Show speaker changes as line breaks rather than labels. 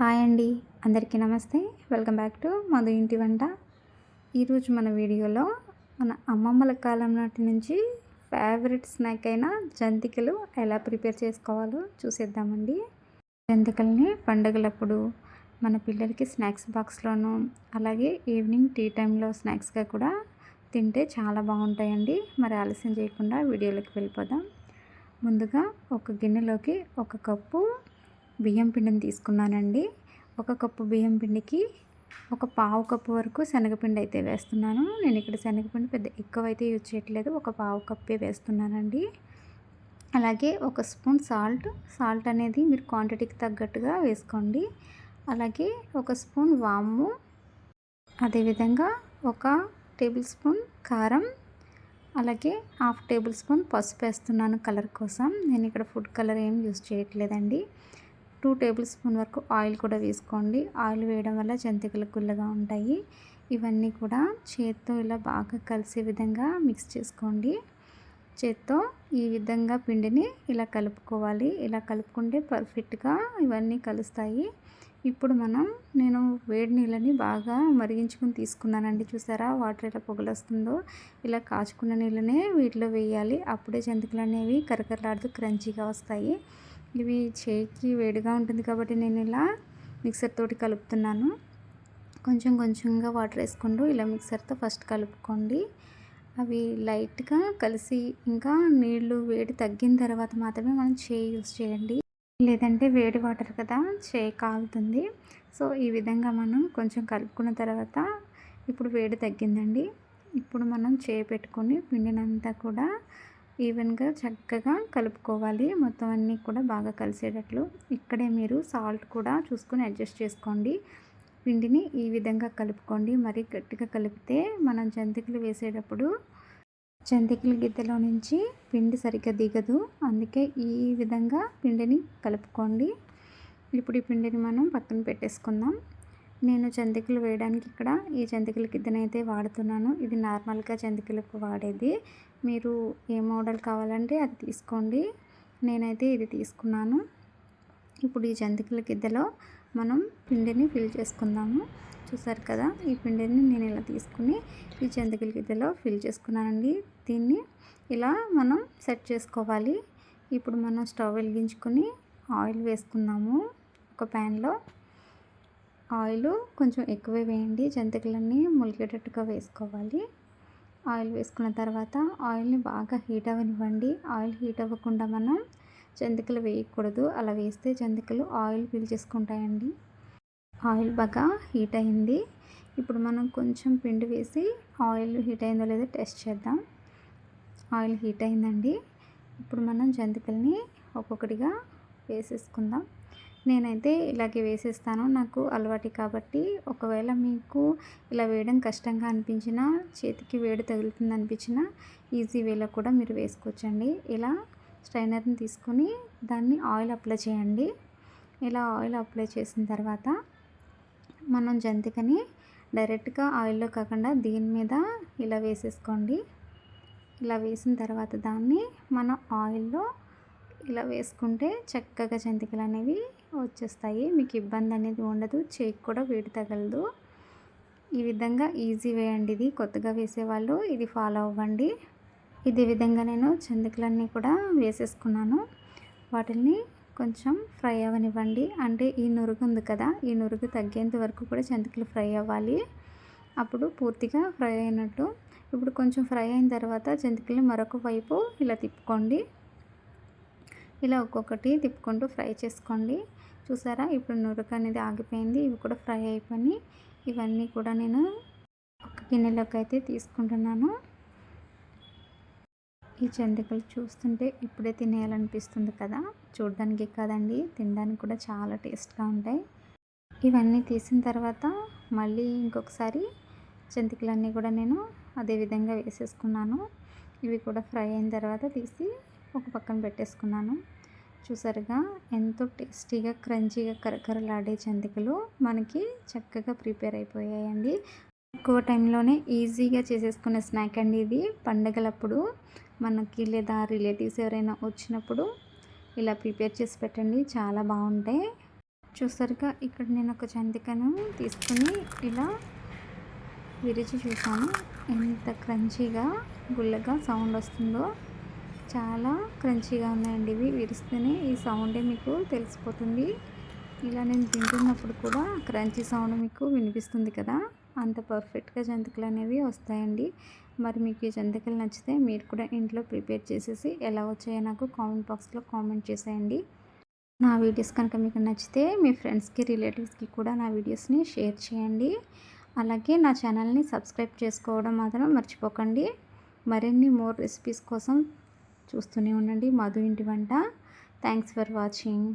Hi అండి. అందరికీ నమస్తే. వెల్కమ్ బ్యాక్ టు మధు ఇంటి వంట. ఈరోజు మన వీడియోలో మన అమ్మమ్మల కాలం నాటి నుంచి ఫేవరెట్ స్నాక్ అయిన జంతికలు ఎలా ప్రిపేర్ చేసుకోవాలో చూసేద్దామండి. జంతికల్ని పండుగలప్పుడు మన పిల్లలకి స్నాక్స్ బాక్స్లోనూ అలాగే ఈవినింగ్ టీ టైంలో స్నాక్స్గా కూడా తింటే చాలా బాగుంటాయండి. మరి ఆలస్యం చేయకుండా వీడియోలోకి వెళ్ళిపోదాం. ముందుగా ఒక గిన్నెలోకి ఒక కప్పు బియ్యం పిండిని తీసుకున్నానండి. ఒక కప్పు బియ్యం పిండికి ఒక పావు కప్పు వరకు శనగపిండి అయితే వేస్తున్నాను. నేను ఇక్కడ శనగపిండి పెద్ద ఎక్కువ అయితే యూజ్ చేయట్లేదు. ఒక పావు కప్పే వేస్తున్నానండి. అలాగే ఒక స్పూన్ సాల్ట్. సాల్ట్ అనేది మీరు క్వాంటిటీకి తగ్గట్టుగా వేసుకోండి. అలాగే ఒక స్పూన్ వాము. అదేవిధంగా ఒక టేబుల్ స్పూన్ కారం. అలాగే హాఫ్ టేబుల్ స్పూన్ పసుపు వేస్తున్నాను కలర్ కోసం. నేను ఇక్కడ ఫుడ్ కలర్ ఏం యూజ్ చేయట్లేదండి. టూ టేబుల్ స్పూన్ వరకు ఆయిల్ కూడా వేసుకోండి. ఆయిల్ వేయడం వల్ల జంతికలు గుల్లగా ఉంటాయి. ఇవన్నీ కూడా చేత్తో ఇలా బాగా కలిసే విధంగా మిక్స్ చేసుకోండి. చేత్తో ఈ విధంగా పిండిని ఇలా కలుపుకోవాలి. ఇలా కలుపుకుంటే పర్ఫెక్ట్గా ఇవన్నీ కలుస్తాయి. ఇప్పుడు మనం నేను వేడి నీళ్ళని బాగా మరిగించుకుని తీసుకున్నానండి చూసారా? వాటర్ ఎలా పొగలొస్తుందో. ఇలా కాచుకున్న నీళ్ళనే వీటిలో వేయాలి. అప్పుడే జంతికలు అనేవి కరకరలాడుతూ క్రంచీగా వస్తాయి. ఇవి చేయికి వేడిగా ఉంటుంది కాబట్టి నేను ఇలా మిక్సర్ తోటి కలుపుతున్నాను. కొంచెం కొంచెంగా వాటర్ వేసుకుంటూ ఇలా మిక్సర్తో ఫస్ట్ కలుపుకోండి. అవి లైట్గా కలిసి ఇంకా నీళ్ళు వేడి తగ్గిన తర్వాత మాత్రమే మనం చేయి యూస్ చేయండి. లేదంటే వేడి వాటర్ కదా చేయి కాలుతుంది. సో ఈ విధంగా మనం కొంచెం కలుపుకున్న తర్వాత ఇప్పుడు వేడి తగ్గిందండి. ఇప్పుడు మనం చేయి పెట్టుకొని పిండినంతా కూడా ఈవెన్గా చక్కగా కలుపుకోవాలి. మొత్తం అన్నీ కూడా బాగా కలిసేటట్లు ఇక్కడే మీరు సాల్ట్ కూడా చూసుకొని అడ్జస్ట్ చేసుకోండి. పిండిని ఈ విధంగా కలుపుకోండి. మరీ గట్టిగా కలిపితే మనం జంతికలు వేసేటప్పుడు జంతికల గిద్దెలో నుంచి పిండి సరిగ్గా దిగదు. అందుకే ఈ విధంగా పిండిని కలుపుకోండి. ఇప్పుడు ఈ పిండిని మనం పక్కన పెట్టేసుకుందాం. నేను జంతికలు వేయడానికి ఇక్కడ ఈ జంతికల అయితే వాడుతున్నాను. ఇది నార్మల్గా జంతికలకు వాడేది. మీరు ఏ మోడల్ కావాలంటే అది తీసుకోండి. నేనైతే ఇది తీసుకున్నాను. ఇప్పుడు ఈ జంతికల గిద్దెలో మనం పిండిని ఫిల్ చేసుకుందాము. చూసారు కదా ఈ పిండిని నేను ఇలా తీసుకుని ఈ జంతికల గిద్దెలో ఫిల్ చేసుకున్నానండి. దీన్ని ఇలా మనం సెట్ చేసుకోవాలి. ఇప్పుడు మనం స్టవ్ వెలిగించుకొని ఆయిల్ వేసుకుందాము. ఒక ప్యాన్లో ఆయిల్ కొంచెం ఎక్కువే వేయండి. జంతికలన్నీ ములిగేటట్టుగా వేసుకోవాలి. ఆయిల్ వేసుకున్న తర్వాత ఆయిల్ని బాగా హీట్ అవ్వనివ్వండి. ఆయిల్ హీట్ అవ్వకుండా మనం జంతికలు వేయకూడదు. అలా వేస్తే జంతికలు ఆయిల్ పీల్చేసుకుంటాయండి ఆయిల్ బాగా హీట్ అయింది. ఇప్పుడు మనం కొంచెం పిండి వేసి ఆయిల్ హీట్ అయిందో లేదో టెస్ట్ చేద్దాం. ఆయిల్ హీట్ అయిందండి. ఇప్పుడు మనం జంతికల్ని ఒక్కొక్కటిగా వేసేసుకుందాం. నేనైతే ఇలాగే వేసేస్తాను. నాకు అలవాటు కాబట్టి ఒకవేళ మీకు ఇలా వేయడం కష్టంగా అనిపించినా చేతికి వేడి తగులుతుంది అనిపించినా ఈజీ వేలో కూడా మీరు వేసుకోవచ్చండి. ఇలా స్ట్రైనర్ని తీసుకొని దాన్ని ఆయిల్ అప్లై చేయండి. ఇలా ఆయిల్ అప్లై చేసిన తర్వాత మనం జంతికని డైరెక్ట్గా ఆయిల్లో కాకుండా దీని మీద ఇలా వేసేసుకోండి. ఇలా వేసిన తర్వాత దాన్ని మనం ఆయిల్లో ఇలా వేసుకుంటే చక్కగా జంతికలు అనేవి వచ్చేస్తాయి. మీకు ఇబ్బంది అనేది ఉండదు. చేక్ కూడా వేడి తగలదు. ఈ విధంగా ఈజీ వే అండి ఇది. కొత్తగా వేసేవాళ్ళు ఇది ఫాలో అవ్వండి. ఇదే విధంగా నేను జంతికలన్నీ కూడా వేసేసుకున్నాను. వాటిని కొంచెం ఫ్రై అవ్వనివ్వండి అంటే ఈ నురుగు ఉంది కదా ఈ నురుగు తగ్గేంత వరకు కూడా జంతికలు ఫ్రై అవ్వాలి. అప్పుడు పూర్తిగా ఫ్రై అయినట్టు. ఇప్పుడు కొంచెం ఫ్రై అయిన తర్వాత జంతికలు మరొక వైపు ఇలా తిప్పుకోండి. ఇలా ఒక్కొక్కటి తిప్పుకుంటూ ఫ్రై చేసుకోండి. చూసారా? ఇప్పుడు నురక అనేది ఆగిపోయింది. ఇవి కూడా ఫ్రై అయిపోయి ఇవన్నీ కూడా నేను ఒక గిన్నెలోకి అయితే తీసుకుంటున్నాను. ఈ జంతికలు చూస్తుంటే ఇప్పుడే తినేయాలనిపిస్తుంది కదా? చూడడానికి కాదండి తినడానికి కూడా చాలా టేస్ట్గా ఉంటాయి. ఇవన్నీ తీసిన తర్వాత మళ్ళీ ఇంకొకసారి జంతికలన్నీ కూడా నేను అదే విధంగా వేసేసుకున్నాను. ఇవి కూడా ఫ్రై అయిన తర్వాత తీసి ఒక పక్కన పెట్టేసుకున్నాను. చూసారుగా ఎంతో టేస్టీగా క్రంచీగా కరకరలాడే జంతికలు మనకి చక్కగా ప్రిపేర్ అయిపోయాయండి. ఎక్కువ టైంలోనే ఈజీగా చేసేసుకునే స్నాక్ అండి ఇది. పండగలప్పుడు మనకి లేదా రిలేటివ్స్ ఎవరైనా వచ్చినప్పుడు ఇలా ప్రిపేర్ చేసి పెట్టండి చాలా బాగుంటాయి. చూసారుగా ఇక్కడ నేను ఒక జంతికను తీసుకుని ఇలా విరిచి చూసాను ఎంత క్రంచీగా గుల్లగా సౌండ్ వస్తుందో. చాలా క్రంచీగా ఉన్నాయండి ఇవి. విరిస్తేనే ఈ సౌండే మీకు తెలిసిపోతుంది. ఇలా నేను తింటున్నప్పుడు కూడా క్రంచీ సౌండ్ మీకు వినిపిస్తుంది కదా? అంత పర్ఫెక్ట్గా జంతికలు అనేవి వస్తాయండి. మరి మీకు ఈ జంతికలు నచ్చితే మీరు కూడా ఇంట్లో ప్రిపేర్ చేసేసి ఎలా వచ్చాయో నాకు కామెంట్ బాక్స్లో కామెంట్ చేసేయండి. నా వీడియోస్ కనుక మీకు నచ్చితే మీ ఫ్రెండ్స్కి రిలేటివ్స్కి కూడా నా వీడియోస్ని షేర్ చేయండి. అలాగే నా ఛానల్ని సబ్స్క్రైబ్ చేసుకోవడం మాత్రం మర్చిపోకండి. మరిన్ని మోర్ రెసిపీస్ కోసం చూస్తూనే ఉండండి. మధు ఇంటి వంట. Thanks for watching